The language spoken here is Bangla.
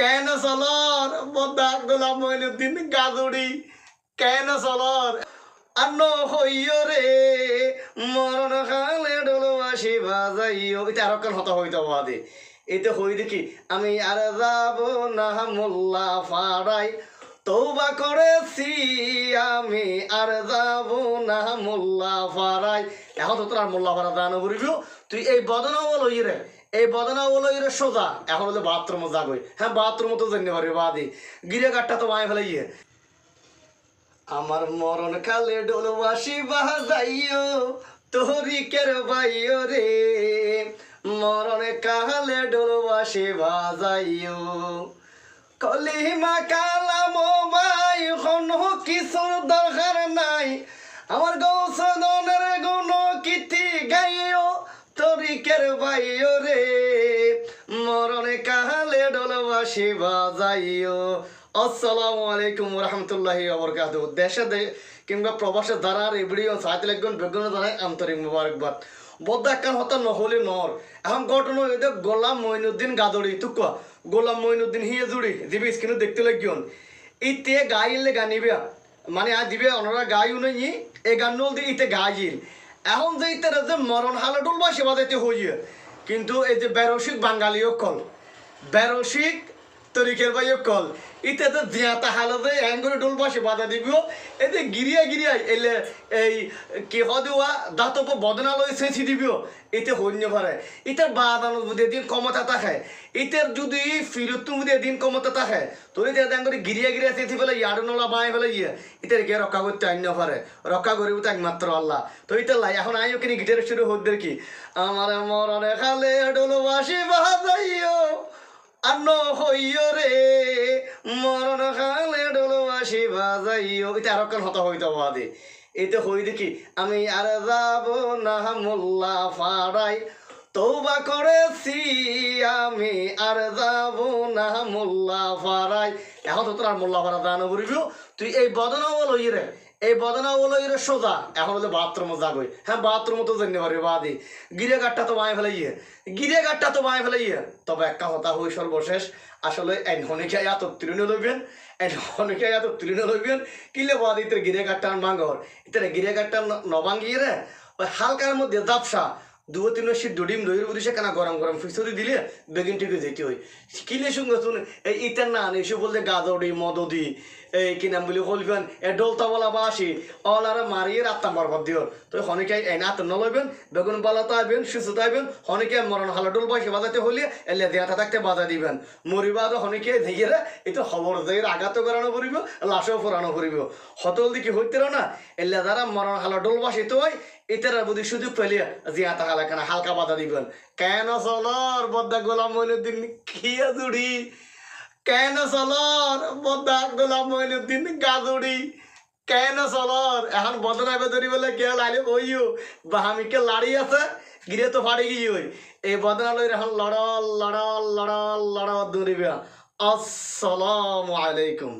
কেন চলর বদা গোলাম মইনুদ্দিন গাজুড়ি কেন চলর আন্ন হইয় রে মরণ খালে ডলবাসি বাজাইও এটা আর কাল হতা হইতে বাদে এটা হই দেখি, আমি আর যাব না মোল্লা ফাড়াই তৌবা করেছি আমি আর যাব না মোল্লা ফাড়াই এখন তো তোর আর মোল্লা ফাড়া দানো করিব তুই এই বদনা বলো রে, এই বদনা বলো রে সোজা। এখন হলো বাথরুমে যাগই হ্যাঁ বাথরুমে তো জানি পারবি বাদি। গিরে গাটটা তো মায় ফেলে ইয়ে আমার মরণ কালে ডোলবাসি বাজাইও তহরিকের বাইও রে। মরণ কালে ডোলবাসি বাজাইও। কলিমা কালাম বাই কোনো কিছুর দরকার তরিকের বাইও রে, মরণে কাহালে ডলবাসি বাজাইও। আসসালামু আলাইকুম রহমতুল্লাহি আবরকাত দেশে কিংবা প্রবাসে এই ভিডিও সাহিত্য লিখবেন বেগুন জানাই আন্তরিক মুবারকবাদ। একখান হতা নহলে নর। এখন ঘটনা হইতে গোলাম মইনুদ্দিন গাদড়ি তুক গোলাম মইনুদ্দিন হিয়ে জুড়ি, দিবি স্ক্রিনে দেখতে লাগিয়ন ইতে গাইলে গানিবে। মানে আজ দিবে ওনারা গাইও নেই এই গান নল দিয়ে ইতে গাইল। এখন যে তারা যে মরণ হালে ডুলবা সেবা যাইতে হইয়ে। কিন্তু এই যে বেরসিক বাঙালিও কল, বেরসিক তরিকের বাইও কল। ইতে তো জিয়াতা হালতে অ্যাঙ্গুরে ডোল বাসে বাধা দিব। এতে গিরিয়া গিরিয়া এলে এই কি হদুয়া দাঁতপ বদনালয় সেছি দিব। এতে হইন্য পারে। ইতার বাদানো বুঝে দিন কমতা থাকে, ইতার যদি ফিরত বুঝে দিন কমতা থাকে, তোর ইতে করে গিরিয়া গিরিয়া সেছি ফেলে, ইয়ারু নলা বাঁয়ে ফেলে ইয়ে ইতার কে রক্ষা করতে আন্য পারে। রক্ষা করিব তো একমাত্র আল্লাহ। তো ইতার লাই, এখন আইও কিনি গিটার শুরু হদ্দের কি? আমার মরণে খালে ডোল বাসি বাজাইও। আন্ন হইয় রে, মরণ খালে ডলবাসি বাজাইও। এটা আরও কাল হতা হইতে বাদে এতে হই দেখি, আমি আর যাব না মোল্লা ফাড়াই। তৌবা করেছি, আমি আর যাব না মোল্লা ফাড়াই। এখন তো তোর আর মোল্লা ফাড়া দানো করিব তুই এই বদনা বলো রে এই বদনা বলো রে সোজা। এখন হলো বাথরুমে যাগই হ্যাঁ বাথরুমে তো জানি পারবি, বাদি। গিরে গাটটা তো মায় ফেলে ইয়ে গিরে তো মায় ফেলে ইয়ে তবে একটা কথা হই সর্বশেষ, আসলে এনহনিকে এত তৃণ লইবেন এনহনিকে এত তৃণ লইবেন। কিলে বাদি, ইতের গিরে গাটটা মাঙ্গর ইতের গিরে গাটটা নবাঙ্গিয়ে রে, ওই হালকার মধ্যে জাপসা। দু তিন শীত ডুডিম দইয়ের বুঝে কেনা গরম গরম ফিসরি দিলে বেগিন টিকে যেতে হয়। কিলে সঙ্গে শুন, এই ইতার না এসে বলতে গাদড়ি মদদি এই কি নাম বলি হলবেন এ ডলতা বলা বাসি অল আর মারিয়ে রাত্তা মারবার দিও। তো হনিকে এই নাত নলইবেন, বেগুন বালা তাইবেন শিশু তাইবেন, হনিকে মরণ হালা ডোল বাসি বাজাতে হলে এলে দেহাটা থাকতে বাজা দিবেন। মরিবাদ হনিকে দেখে এই তো খবর দেয় আঘাত করানো পড়িব, লাশও ফোরানো পড়িব। হতল দিকে হইতে না, এলে যারা মরণ হালা ডোল বাসি তো হয় এটারা বুদ্ধি সুযোগ পেলে জিয়া তাহালা কেন হালকা বাধা দিবেন কেন চলর বদ্দা গোলাম মইনুদ্দিন খিয়া জুড়ি কেন চলর বদ্দা গোলাম মইনুদ্দিন গাজুড়ি কেন চলর এখন বদনাইবে ধরিবলে কে লাইলে বইও বাহামিকে লাড়ি আছে গিরে তো ফাড়ি গিয়ে এই বদনালয় এখন লড়ল লড়ল লড়ল লড়ল দৌড়িবে আসসালামু আলাইকুম।